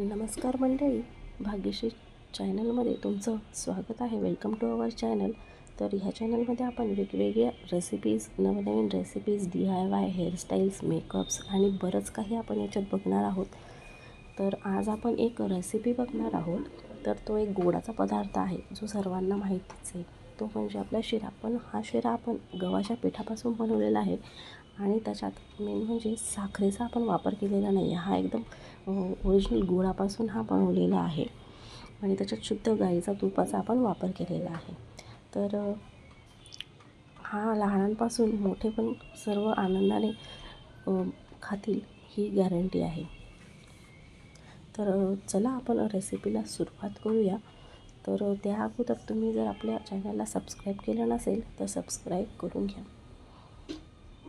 नमस्कार मंडळी भाग्यश्री चॅनलमध्ये तुमचं स्वागत आहे. वेलकम टू अवर चॅनल तर ह्या चॅनलमध्ये आपण वेगवेगळ्या रेसिपीज नवनवीन recipes D I Y hairstyles makeups आणि बरंच काही आपण याच्यात बघणार आहोत. तर आज आपण एक रेसिपी बघणार आहोत. तर तो एक गोडाचा पदार्थ आहे जो सर्वांना माहितीच आहे. तो म्हणजे आपला शिरा. पण हा शिरा आपण गव्हाच्या पिठापासून बनवलेला आहे आणि त्याच्यात मेन म्हणजे साखरेचा आपण वापर केलेला नाही. आहे हा एकदम हो, ओरिजिनल गुळापासून हा बनवलेला आहे. आणि त्याच्यात शुद्ध गाईचा तुपाचा आपण वापर केलेला आहे. तर हा लहानांपासून मोठे पण सर्व आनंदाने खातील ही गॅरंटी आहे. तर चला आपण रेसिपीला सुरुवात करूया. तर त्या अगोदर तुम्ही जर आपल्या चॅनलला सबस्क्राईब केलं नसेल तर सबस्क्राईब करून घ्या.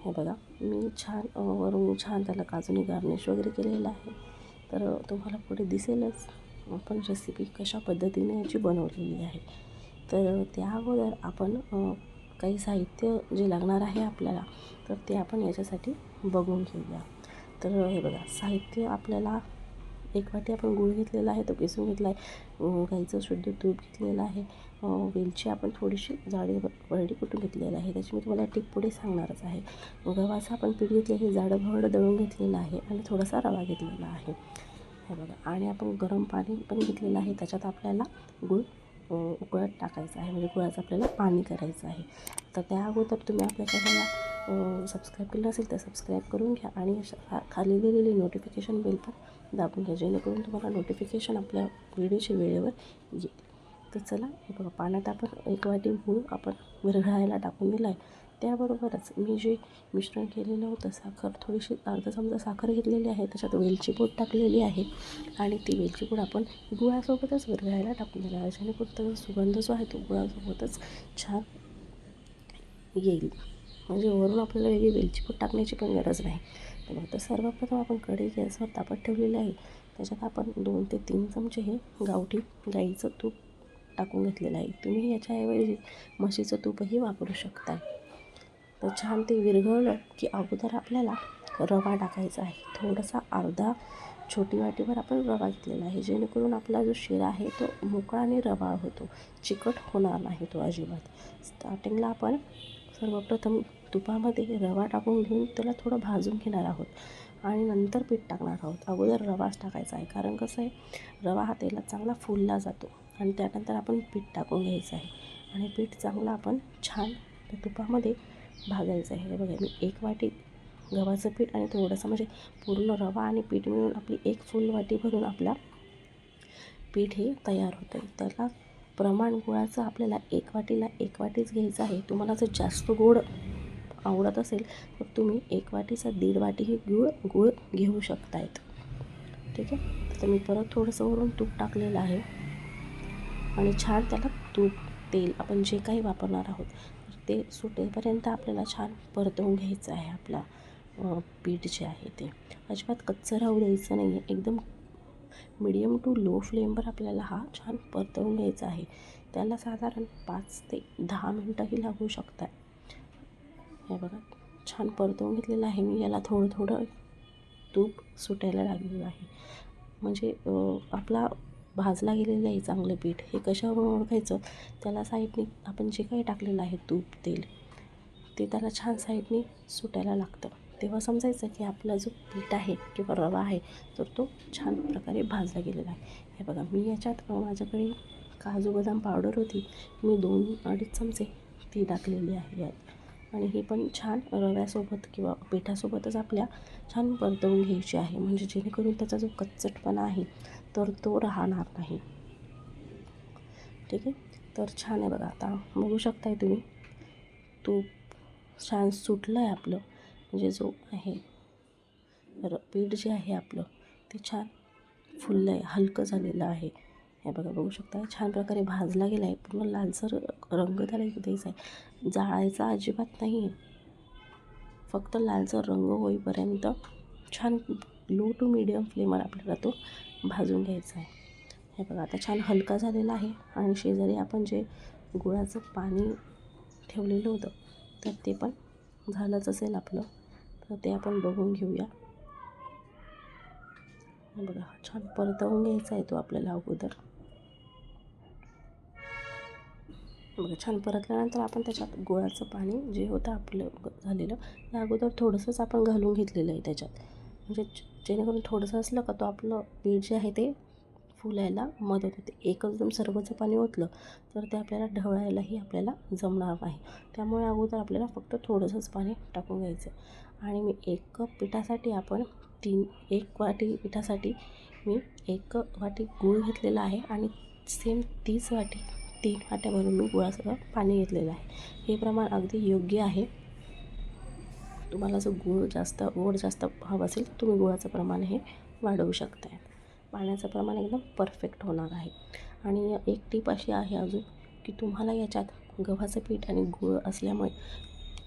हे बघा मी छान वरून छान त्याला काजूने गार्निश वगैरे केलेलं आहे. तर तुम्हाला पुढे दिसेलच. आपण रेसिपी कशा पद्धतीने याची बनवलेली आहे. तर त्या अगोदर आपण काही साहित्य जे लागणार आहे आपल्याला तर ते आपण याच्यासाठी बघून घेऊया. तर हे बघा साहित्य आपल्याला एक वाटी आपण गूळ घेतलेला आहे तो किसून घेतला आहे गाईचं शुद्ध तूप घेतलेलं आहे. वेलची आपण थोडीशी जाडी वरडी कुटून घेतलेलं आहे त्याची मी तुम्हाला टीप पुढे सांगणारच आहे. गव्हाचं आपण पीठ घेतलेलं हे जाडं भरड दळून घेतलेलं आहे आणि थोडासा रवा घेतलेला आहे. हे बघा आणि आपण गरम पाणी पण घेतलेलं आहे त्याच्यात आपल्याला गूळ उकळत टाकायचं आहे म्हणजे गुळाचं आपल्याला पाणी करायचं आहे. तर त्या अगोदर तुम्ही आपल्या चॅनलला सबस्क्राईब केलं नसेल तर सबस्क्राईब करून घ्या आणि खाली दिलेली नोटिफिकेशन बेल पण दाबून घ्या जेणेकरून तुम्हाला नोटिफिकेशन आपल्या व्हिडिओच्या वेळेवर येईल. तर चला हे बघा पाण्यात आपण एक वाटी गूळ आपण विरघळायला टाकून दिला आहे त्याबरोबरच मी जे मिश्रण केलेलं होतं साखर थोडीशी अर्धा चमचा साखर घेतलेली आहे त्याच्यात वेलची पूड टाकलेली आहे आणि ती वेलची पूड आपण गुळासोबतच विरघळायला टाकून दिला आहे जेणेकरून त्याचा सुगंध जो आहे तो गुळासोबतच छान येईल. म्हणजे वरून आपल्याला वेगळी वेलची पूड टाकण्याची पण गरज नाही. तर मग तर सर्वप्रथम आपण कढई गॅसवर तापत ठेवलेली आहे. त्याच्यात आपण दोन ते तीन चमचे हे गावठी गाईचं तूप टाकून घेतलेलं आहे. तुम्ही याच्याऐवजी म्हशीचं तूपही वापरू शकता. तर छान ते विरघळलं की अगोदर आपल्याला रवा टाकायचा आहे. थोडासा अर्धा छोटी वाटीवर आपण रवा घेतलेला आहे. जेणेकरून आपला जो शिरा आहे तो मोकळा आणि रवा होतो. चिकट होणार नाही तो अजिबात. स्टार्टिंगला आपण सर्वप्रथम तुपामध्ये रवा टाकून घेऊन त्याला थोडं भाजून घेणार आहोत. आणि नंतर पीठ टाकणार आहोत. अगोदर रवाच टाकायचा आहे. कारण कसं आहे रवा हा तेलात चांगला फुलला जातो आणि त्यानंतर आपण पीठ टाकून घ्यायचं आहे. आणि पीठ चांगलं आपण छान त्या तुपामध्ये भाजायचं आहे. बघा मी एक वाटी गव्हाचं पीठ आणि थोडंसं म्हणजे पूर्ण रवा आणि पीठ मिळून आपली एक फुल वाटी भरून आपला पीठ हे तयार होतं त्याला प्रमाण गुळाचं आपल्याला एक वाटीला एक वाटीच घ्यायचं आहे. तुम्हाला जर जास्त गोड आवडत असेल तर तुम्ही एक वाटीचा दीड वाटीही गूळ गूळ घेऊ शकतायत. ठीक आहे? तर मी परत थोडंसं वरून तूप टाकलेलं आहे. आणि छान त्याला तूप तेल आपण जे काही वापरणार आहोत तर ते सुटेपर्यंत आपल्याला छान परतवून घ्यायचं आहे आपला पीठ जे आहे ते. अजिबात कच्चं राहू द्यायचं नाही आहे एकदम मिडियम टू लो फ्लेमवर आपल्याला हा छान परतवून घ्यायचा आहे. त्याला साधारण पाच ते दहा मिनटंही लागू शकतात. हे बघा छान परतवून घेतलेलं आहे मी. याला थोडं थोडं तूप सुटायला लागलेलं आहे. म्हणजे आपला भाजला गेलेलं आहे चांगलं पीठ. हे कशावरून ओळखायचं? त्याला साईडने आपण जे काही टाकलेलं आहे तूप तेल ते त्याला छान साईडने सुटायला लागतं. तेव्हा समजायचं की आपला जो पीठ आहे किंवा रवा आहे तर तो छान प्रकारे भाजला गेलेला आहे. हे बघा मी याच्यात माझ्याकडे काजू बदाम पावडर होती. मी दोन अडीच चमचे ती टाकलेली आहे यात. आणि ही पण छान रव्यासोबत किंवा पिठासोबतच आपल्या छान परतवून घ्यायची आहे. म्हणजे जेणेकरून त्याचा जो कच्चटपणा आहे तर तो राहणार नाही. ठीक आहे? तर छान आहे बघा. आता बघू शकताय तुम्ही तूप छान सुटलं आहे आपलं. म्हणजे जो आहे र पीठ जे आहे आपलं ते छान फुललं आहे हलकं झालेलं आहे. हे बघा बघू शकता छान प्रकारे भाजला गेला आहे पूर्ण लालसर रंग त्याला द्यायचा आहे. जाळायचा अजिबात नाही आहे फक्त लालसर रंग होईपर्यंत छान लो टू मिडियम फ्लेमवर आपल्याला तो भाजून घ्यायचा आहे. हे बघा आता छान हलका झालेला आहे आणि शेजारी आपण जे गुळाचं पाणी ठेवलेलं होतं तर ते पण झालंच असेल आपलं. तर ते आपण बघून घेऊया. बघा छान परतवून घ्यायचा आहे तो आपल्याला अगोदर. बघा छान परतल्यानंतर आपण त्याच्यात गुळाचं पाणी जे होतं आपलं झालेलं ते अगोदर थोडंसंच आपण घालून घेतलेलं आहे त्याच्यात. म्हणजे जेणेकरून थोडंसं असलं का तो आपलं पीठ जे आहे ते फुलायला मदत होते. एकदम सर्वचं पाणी ओतलं तर ते आपल्याला ढवळायलाही आपल्याला जमणार नाही. त्यामुळे अगोदर आपल्याला फक्त थोडंसंच पाणी टाकून घ्यायचं आणि मी एक कप पिठासाठी आपण तीन एक वाटी पिठासाठी मी एक कप वाटी गूळ घेतलेला आहे आणि सेम तीच वाटी तीन वाट्या भरून मी गुळासह पाणी घेतलेलं आहे. हे प्रमाण अगदी योग्य आहे. तुम्हाला जो गूळ जास्त गोड जास्त हवं असेल तर तुम्ही गुळाचं प्रमाण हे वाढवू शकताय. पाण्याचं प्रमाण एकदम परफेक्ट होणार आहे. आणि एक टीप अशी आहे अजून की तुम्हाला याच्यात गव्हाचं पीठ आणि गूळ असल्यामुळे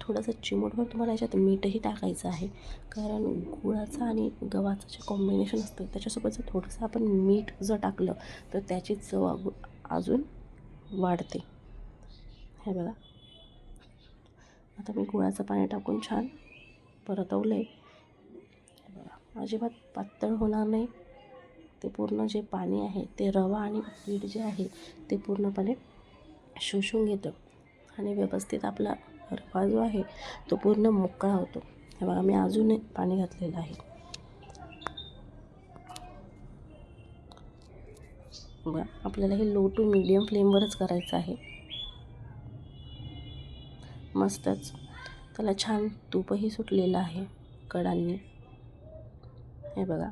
थोडंसं चिमूटभर तुम्हाला याच्यात मीठही टाकायचं आहे. कारण गुळाचं आणि गव्हाचं जे कॉम्बिनेशन असतं त्याच्यासोबत जर थोडंसं आपण मीठ जर टाकलं तर त्याची चव अजून वाढते. हे बघा. आता मी गुळाचं पाणी टाकून छान परतवलं आहे बघा. अजिबात पातळ होणार नाही. ते पूर्ण जे पाणी आहे ते रवा आणि पीठ जे आहे ते पूर्णपणे शोषून घेतं. आणि व्यवस्थित आपला रवा जो आहे. तो पूर्ण मोकळा होतो. हे बघा मी अजून एक पाणी घातलेलं आहे. बघा आपल्याला हे लो टू मीडियम फ्लेमवरच करायचं आहे. मस्तच. त्याला छान तूपही सुटलेलं आहे कडांनी. हे बघा.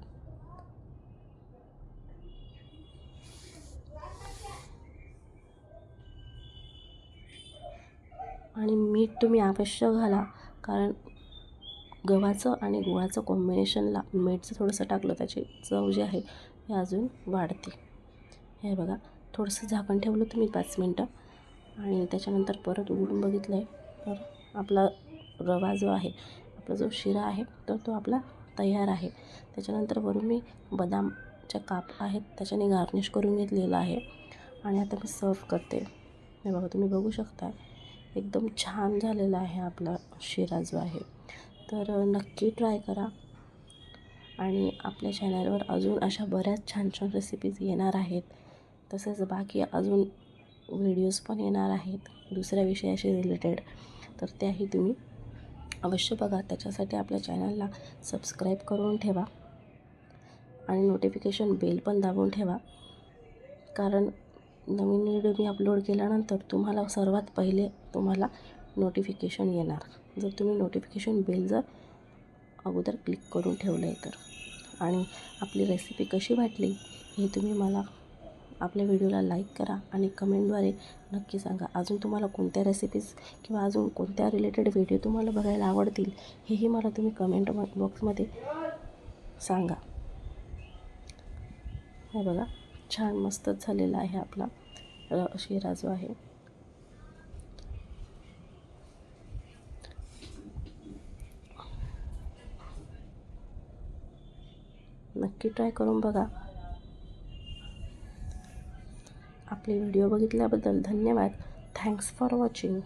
आणि मीठ तुम्ही आवश्यक घाला. कारण गव्हाचं आणि गुळाचं कॉम्बिनेशनला मीठचं थोडंसं टाकलं त्याची चव जी आहे हे अजून वाढते. हे बघा थोडंसं झाकण ठेवलं तुम्ही पाच मिनटं. आणि त्याच्यानंतर परत उघडून बघितलं आहे तर आपला रवा जो आहे आपला जो शिरा आहे तर तो आपला तयार आहे. त्याच्यानंतर वरून मी बदामच्या काप आहेत त्याच्याने गार्निश करून घेतलेलं आहे. आणि आता मी सर्व करते. हे बघा तुम्ही बघू शकता. एकदम छान झालेला आहे आपला शिरा जो आहे तर नक्की ट्राय करा. आणि आपल्या चॅनलवर अजून अशा बऱ्याच छान छान रेसिपीज येणार आहेत. तसेच बाकी अजून व्हिडिओज पण येणार आहेत. दुसऱ्या विषयाशी रिलेटेड तर त्याही तुम्ही अवश्य बघा. त्याच्यासाठी आपल्या चॅनलला सबस्क्राईब करून ठेवा. आणि नोटिफिकेशन बेल पण दाबून ठेवा. कारण नवीन व्हिडिओ मी अपलोड केल्यानंतर तुम्हाला सर्वात पहिले तुम्हाला नोटिफिकेशन येणार. जर तुम्ही नोटिफिकेशन बेल जर अगोदर क्लिक करून ठेवलं आहे तर. आणि आपली रेसिपी कशी वाटली हे तुम्ही मला आपल्या व्हिडिओला लाईक करा आणि कमेंटद्वारे नक्की सांगा. अजून तुम्हाला कोणत्या रेसिपीज किंवा अजून कोणत्या रिलेटेड व्हिडिओ तुम्हाला बघायला आवडतील हेही मला तुम्ही कमेंट बॉक्समध्ये सांगा. हे बघा. छान मस्तच झालेला आहे आपला शिरा जो आहे. नक्की ट्राय करून बघा. आपले व्हिडिओ बघितल्याबद्दल धन्यवाद. Thanks for watching.